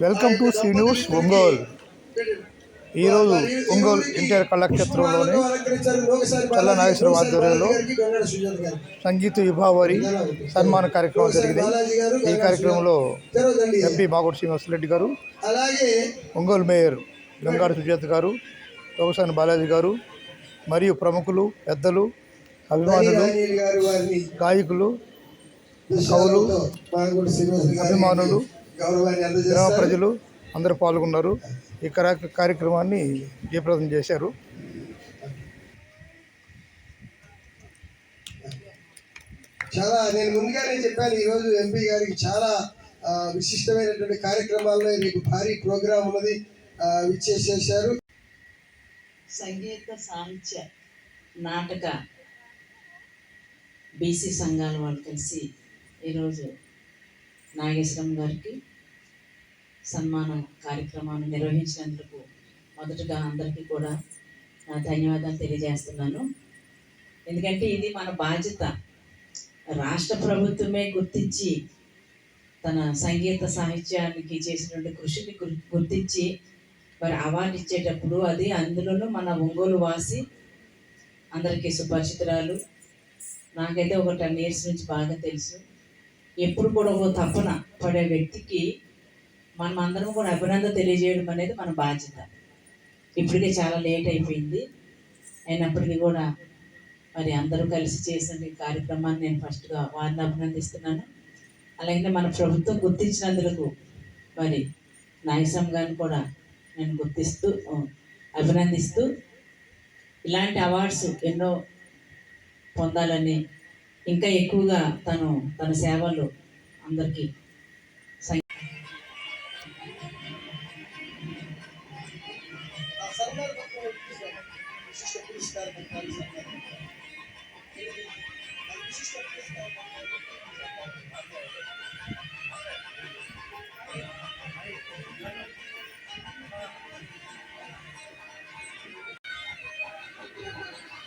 Welcome to C news Ongole ఈరోజు ఒంగోలు ఎన్టీఆర్ కళాక్షేత్రంలోని చల్ల నాగేశ్వరం ఆధ్వర్యంలో సంగీత విభావరి సన్మాన కార్యక్రమం జరిగింది. ఈ కార్యక్రమంలో ఎంపీ మాగోడు శ్రీనివాసరెడ్డి గారు ఒంగోలు మేయర్ గంగాడు సుజాత గారు తోగసాని బాలాజీ గారు మరియు ప్రముఖులు పెద్దలు అభిమానులు గాయకులు కవులు అభిమానులు గ్రామ ప్రజలు అందరూ పాల్గొన్నారు. ఈ కరా- కార్యక్రమాన్ని జయప్రదం చేశారు. చాలా నేను ముందుగానే చెప్పాను ఈరోజు ఎంపీ గారికి చాలా విశిష్టమైనటువంటి కార్యక్రమాల్లో రేపు భారీ ప్రోగ్రాం ఉన్నది విచ్చేసేసారు సంగీత సాహిత్య నాటక బీసీ సంఘాల వాళ్ళు కలిసి ఈరోజు నాగేశ్వరం గారికి సన్మాన కార్యక్రమాన్ని నిర్వహించినందుకు మొదటగా అందరికీ కూడా ధన్యవాదాలు తెలియజేస్తున్నాను. ఎందుకంటే ఇది మన బాధ్యత. రాష్ట్ర ప్రభుత్వమే గుర్తించి తన సంగీత సాహిత్యానికి చేసినటువంటి కృషిని గుర్- గుర్తించి మరి అవార్డు ఇచ్చేటప్పుడు అది అందులోనూ మన ఒంగోలు వాసి అందరికీ సుపరిచితురాలు. నాకైతే ఒక టెన్ ఇయర్స్ నుంచి బాగా తెలుసు. ఎప్పుడు కూడా ఒక తపన పడే వ్యక్తికి మనం అందరం కూడా అభినందన తెలియజేయడం అనేది మన బాధ్యత. ఇప్పటికే చాలా లేట్ అయిపోయింది. అయినప్పటికీ కూడా మరి అందరూ కలిసి చేసిన ఈ కార్యక్రమాన్ని నేను ఫస్ట్గా వారిని అభినందిస్తున్నాను. అలాగే మన ప్రభుత్వం గుర్తించినందుకు మరి నాగసం గారిని కూడా నేను గుర్తిస్తూ అభినందిస్తూ ఇలాంటి అవార్డ్స్ ఎన్నో పొందాలని ఇంకా ఎక్కువగా తను తన సేవలు అందరికీ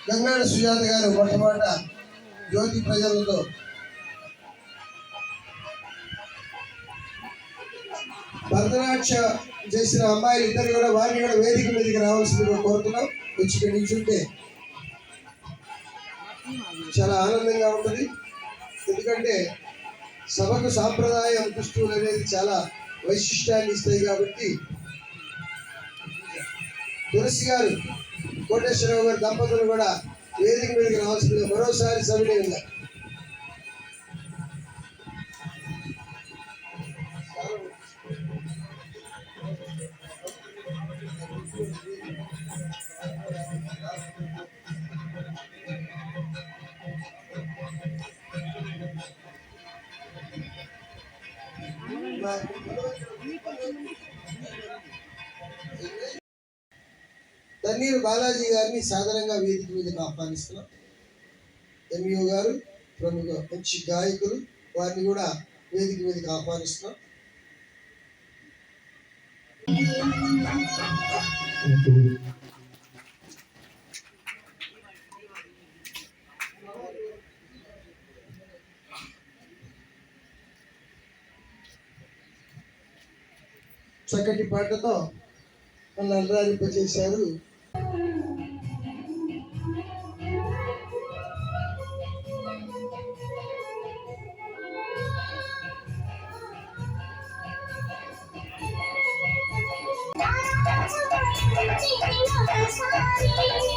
గంగాడ సుజాత గారు మొట్టమొదట జ్యోతి ప్రజలతో భరతనాట్య చేసిన అమ్మాయిలు ఇద్దరు కూడా వారిని కూడా వేదిక మీదకి రావాల్సిందిగా కోరుతున్నాం. వచ్చి నిల్చుంటే చాలా ఆనందంగా ఉంటుంది. ఎందుకంటే సభకు సాంప్రదాయం దుస్తువులు అనేది చాలా వైశిష్టాన్ని ఇస్తాయి కాబట్టి తులసి గారు కోటేశ్వరరావు గారు దంపతులు కూడా వేదిక మీదకి రావాల్సిందిగా మరోసారి సవినయంగా తన్నీరు బాలాజీ గారిని సాధారణంగా వేదిక మీదకి ఆహ్వానిస్తున్నాం. ఎంఈఓ గారు ప్రముఖ మంచి గాయకులు వారిని కూడా వేదిక మీదకి ఆహ్వానిస్తున్నాం. చక్కటి పాటతో మన అలరారింపజేశారు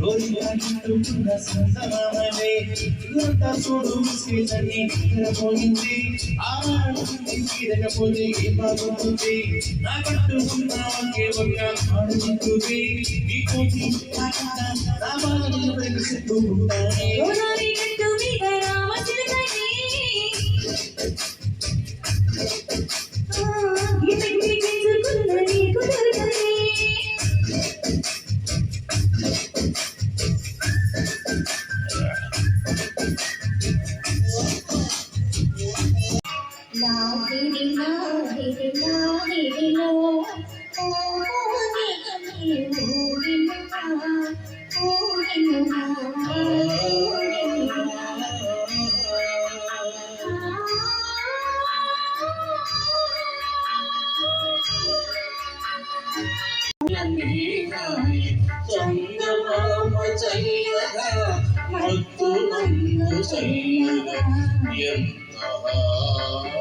నవ్వుతున్న సంతమామనే చూడు పోయింది ఆడుతుంది తీరకపోతే ఏం బాగుంటుంది నా పట్టు ఉన్న ఒకే ఒక్క నా బాధను ఉంటానే ಮತ್ತು ನನ್ನ ಸೈನ್ಯದ ಎಂತಹ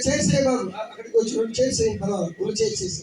ఇంకా చేసే బాబు అక్కడికి వచ్చి రెండు చేసేయండి పర్వాలేదు. రెండు చేసేసి